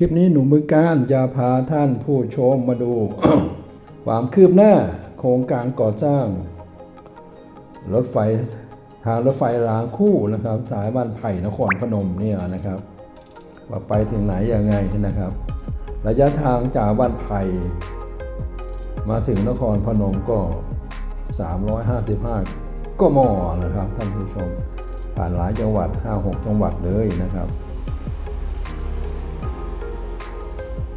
คลิปนี้หนุ่มบึงการจะพาท่านผู้ชมมาดู ความคืบหน้าโครงการก่อสร้าง รถไฟทางรถไฟรางคู่นะครับ สายบ้านไผ่นครพนมเนี่ยนะครับ ว่าไปถึงไหนยังไงนะครับ ระยะทางจากบ้านไผ่มาถึงนครพนมก็ 355ก็มอนะครับท่านผู้ชม ผ่านหลายจังหวัด 5-6 จังหวัดเลยนะครับ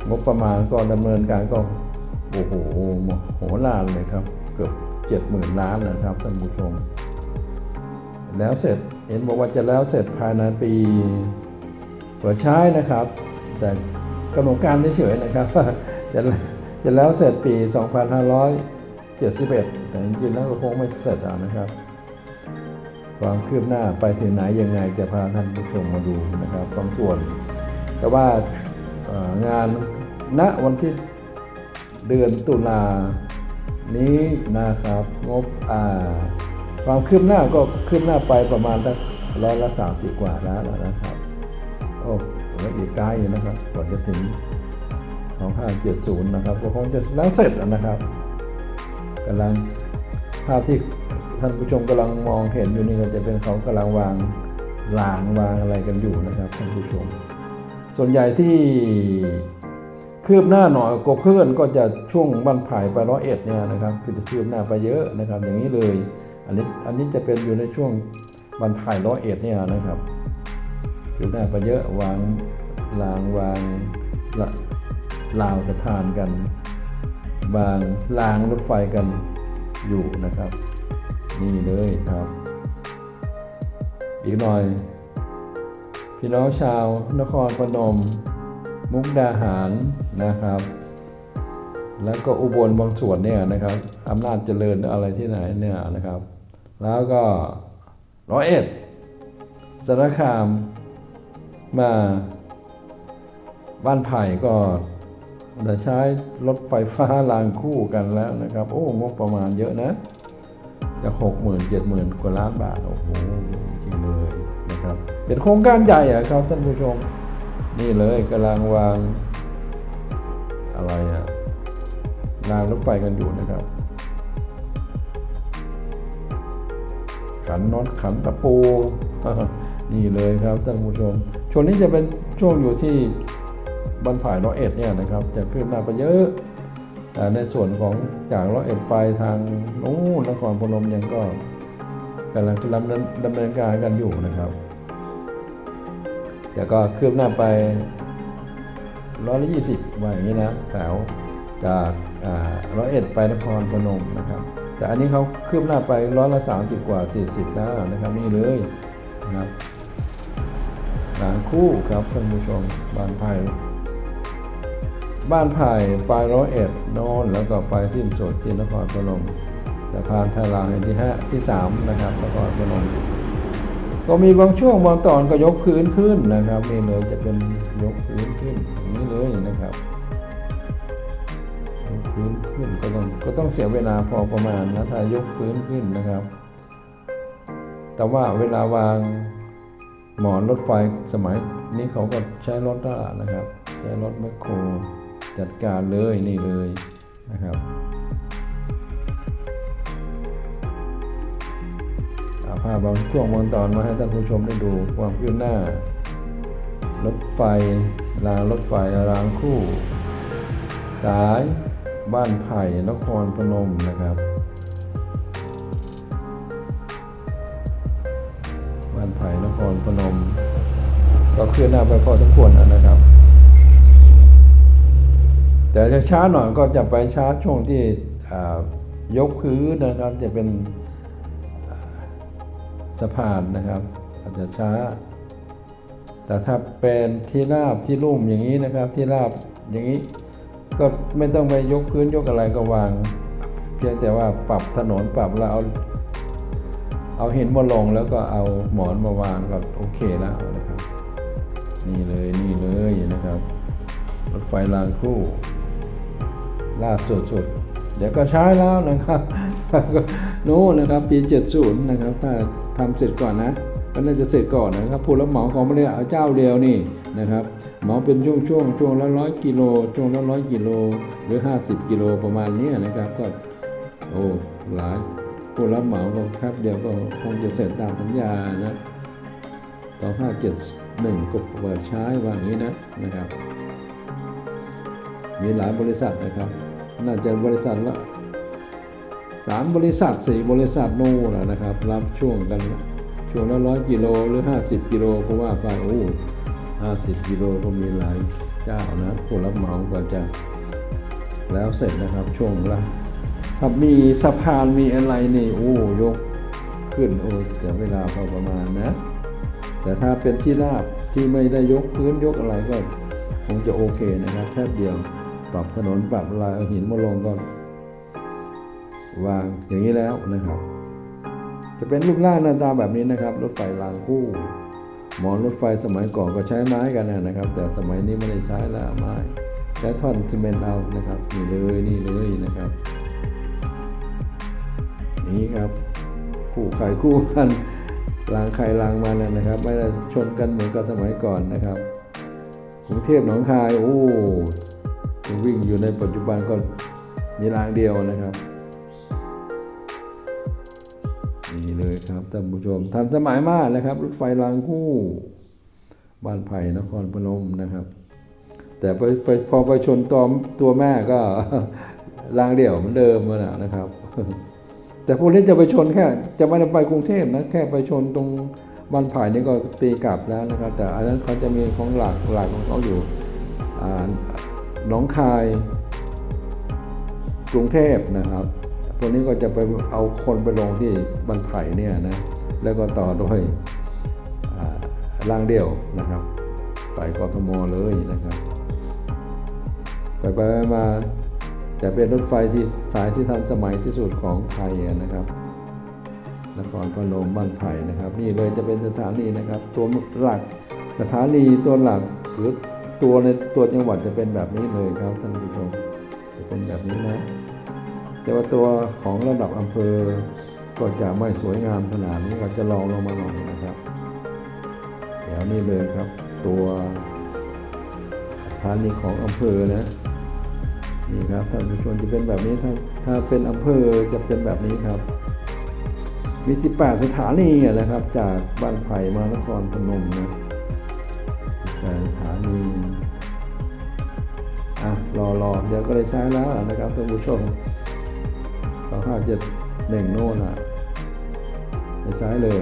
งบประมาณก็ดำเนินการก็โอ้โหโหลานเลยครับ เกือบเจ็ดหมื่นล้านนะครับท่านผู้ชม แล้วเสร็จเห็นบอกว่าจะแล้วเสร็จภายในปีเปิดใช้นะครับ แต่กำหนดการเฉยๆนะครับจะจะแล้วเสร็จปี 2571 แต่จริงๆแล้วก็คงไม่เสร็จนะครับ ความคืบหน้าไปถึงไหนยังไงจะพาท่านผู้ชมมาดูนะครับบางส่วน แต่ว่า งานณวันที่เดือนตุลานี้นะครับงบอ่าความคืบหน้าก็คืบหน้าไปประมาณสักร้อยละสามสิบกว่าแล้วนะครับ โอ้แล้วอีกไกลอยู่นะครับก่อนจะถึง 2570 นะครับ ก็คงจะแล้วเสร็จแล้วนะครับกำลังภาพที่ท่านผู้ชมกำลังมองเห็นอยู่นี่ก็จะเป็นเขากำลังวางรางวางอะไรกันอยู่นะครับท่านผู้ชม ส่วนใหญ่ที่คืบหน้าหน่อยกว่าเพื่อนก็จะช่วงบ้านไผ่ไปร้อยเอ็ดเนี่ยนะครับคือจะคืบหน้าไปเยอะนะครับ อย่างนี้เลย อันนี้อันนี้จะเป็นอยู่ในช่วงบ้านไผ่ร้อยเอ็ดเนี่ยนะครับคืบหน้าไปเยอะวางรางวางลาวสะพานกันวางรางรถไฟกันอยู่นะครับ นี่เลยครับ อีกหน่อย พี่น้องชาวนครพนม มุกดาหารนะครับ แล้วก็อุบลบางส่วนเนี่ยนะครับอำนาจเจริญอะไรที่ไหนเนี่ยนะครับ แล้วก็ร้อยเอ็ดสารคามมาบ้านไผ่ก็จะใช้รถไฟฟ้ารางคู่กันแล้วนะครับ โอ้งบประมาณเยอะนะ จะหกหมื่นเจ็ดหมื่นกว่าล้านบาท โอ้โหจริงเลยนะครับ เป็นโครงการใหญ่อะครับท่านผู้ชม นี่เลยกำลังวาง อะไรอะรางรถไฟกันอยู่นะครับ ขันน็อตขันตะปู นี่เลยครับท่านผู้ชม ช่วงนี้จะเป็นช่วงอยู่ที่บันผ่ายร้อยเอ็ดเนี่ยนะครับ จะขึ้นหน้าไปเยอะแต่ในส่วนของจากร้อยเอ็ดไปทางนู้นนครพนมยังก็กำลังดำเนินการกันอยู่นะครับ แต่ก็คืบหน้าไปร้อยละยี่สิบว่าอย่างนี้นะแถวจากร้อยเอ็ดไปนครพนมนะครับ แต่อันนี้เขาคืบหน้าไปร้อยละสามสิบกว่าสี่สิบแล้วนะครับนี่เลยนะครับหลางคู่ครับท่านผู้ชมบ้านไผ่บ้านไผ่ปร้อยเอ็ดน่นแล้วก็ไปสิ้นสุดที่นครพนมแต่ผ่านทางแห่งที่ห้าที่สามนะครับนครพนม ก็มีบางช่วงบางตอนก็ยกพื้นขึ้นนะครับนี่เลยจะเป็นยกพื้นขึ้นนี้เลยนะครับยกพื้นขึ้นก็ต้องก็ต้องเสียเวลาพอประมาณนะถ้ายกพื้นขึ้นนะครับ แต่ว่าเวลาวางหมอนรถไฟสมัยนี้เขาก็ใช้รถล้วล่ะนะครับใช้รถแมคโครจัดการเลยนี่เลยนะครับ เอาภาพบางช่วงบางตอนมาให้ท่านผู้ชมได้ดูความคืบหน้ารถไฟรางรถไฟรางคู่ สายบ้านไผ่นครพนมนะครับ บ้านไผ่นครพนม ก็เคลื่อนหน้าไปพอสมควรนะครับ แต่จะช้าหน่อยก็จะไปช้าช่วงที่ยกพื้นนะครับจะเป็น สะพานนะครับ อาจจะช้า แต่ถ้าเป็นที่ราบที่ลุ่มอย่างนี้นะครับ ที่ราบอย่างนี้ ก็ไม่ต้องไปยกพื้นยกอะไรก็วาง เพียงแต่ว่าปรับถนนปรับแล้วเอาเอาหินมาลงแล้วก็เอาหมอนมาวางก็โอเคแล้วนะครับ นี่เลยนี่เลยนะครับรถไฟรางคู่ ล่าสุดสุดๆเดี๋ยวก็ใช้แล้วนะครับ นู้นนะครับปี 70 นะครับถ้า ทำเสร็จก่อนนะก็น่าจะเสร็จก่อนนะครับผู้รับเหมาของไม่ได้เอาเจ้าเดียวนี่นะครับเหมาเป็นช่วงช่วงๆช่วงละร้อยกิโลช่วงละร้อยกิโลหรือ 50 กิโลประมาณนี้นะครับ ก็โอ้หลายผู้รับเหมาก็แป๊บเดียวก็คงจะเสร็จตามสัญญานะต่อ571ก็เปิดใช้ว่าอย่างนี้นะนะครับ มีหลายบริษัทนะครับ น่าจะบริษัทละ สามบริษัทสี่บริษัทโน่นนะนะครับ รับช่วงกันช่วงละร้อยกิโลหรือห้าสิบกิโลก็ว่าไปโอ้ห้าสิบกิโลก็มีหลายเจ้านะผู้รับเหมาก็จะแล้วเสร็จนะครับช่วงละครับมีสะพานมีอะไรนี่โอ้ยกขึ้นโอ้จะเวลาพอประมาณนะ แต่ถ้าเป็นที่ราบที่ไม่ได้ยกพื้นยกอะไรก็คงจะโอเคนะครับแค่เดียวปรับถนนปรับลายเอาหินมาลงก็ วางอย่างนี้แล้วนะครับ จะเป็นรูปร่างหน้าตาแบบนี้นะครับ รถไฟรางคู่หมอนรถไฟสมัยก่อนก็ใช้ไม้กันนะครับ แต่สมัยนี้ไม่ได้ใช้แล้วไม้ใช้ท่อนซีเมนต์เอานะครับนี่เลยนี่เลยนะครับนี่ครับคู่ไข่คู่กันรางใครรางมันนะนะครับ ไม่ได้ชนกันเหมือนกับสมัยก่อนนะครับกรุงเทพหนองคายโอ้ยังวิ่งอยู่ในปัจจุบันก็มีรางเดียวนะครับ เลยครับท่านผู้ชมทันสมัยมากนะครับ รถไฟรางคู่ บ้านไผ่นครพนมนะครับ แต่ไปไปพอไปชนตัวตัวแม่ก็รางเดี่ยวเหมือนเดิมแล้วนะครับ แต่พวกนี้จะไปชนแค่ จะไม่ได้ไปกรุงเทพนะแค่ไปชนตรงบ้านไผ่นี่ก็ตีกลับแล้วนะครับ แต่อันนั้นเขาจะมีของหลักหลักของเขาอยู่หนองคายกรุงเทพนะครับ พวกนี้ก็จะไปเอาคนไปลงที่บันไผ่เนี่ยนะ แล้วก็ต่อโดยอ่ารางเดี่ยวนะครับ ไปกทมเลยนะครับ ไปไปมาจะเป็นรถไฟที่สายที่ทันสมัยที่สุดของไทยนะครับนครพนมบ้านไผ่นะครับ นี่เลยจะเป็นสถานีนะครับ ตัวหลักสถานีตัวหลักหรือตัวในตัวจังหวัดจะเป็นแบบนี้เลยครับท่านผู้ชมจะเป็นแบบนี้นะ แต่ว่าตัวของระดับอำเภอก็จะไม่สวยงามขนาดนี้ก็จะลองลงมาหน่อยนะครับเดี๋ยวนี้เลยครับ ตัวสถานีของอำเภอนะนี่ครับท่านผู้ชมจะเป็นแบบนี้ถ้าถ้าเป็นอำเภอจะเป็นแบบนี้ครับ มี 18 สถานีอะนะครับ จากบ้านไผ่มานครพนมนะ18สถานีอะรอรอเดี๋ยวก็ได้ใช้แล้วนะครับท่านผู้ชม สองห้าเจ็ดหนึ่งโน่นอะใช้เลย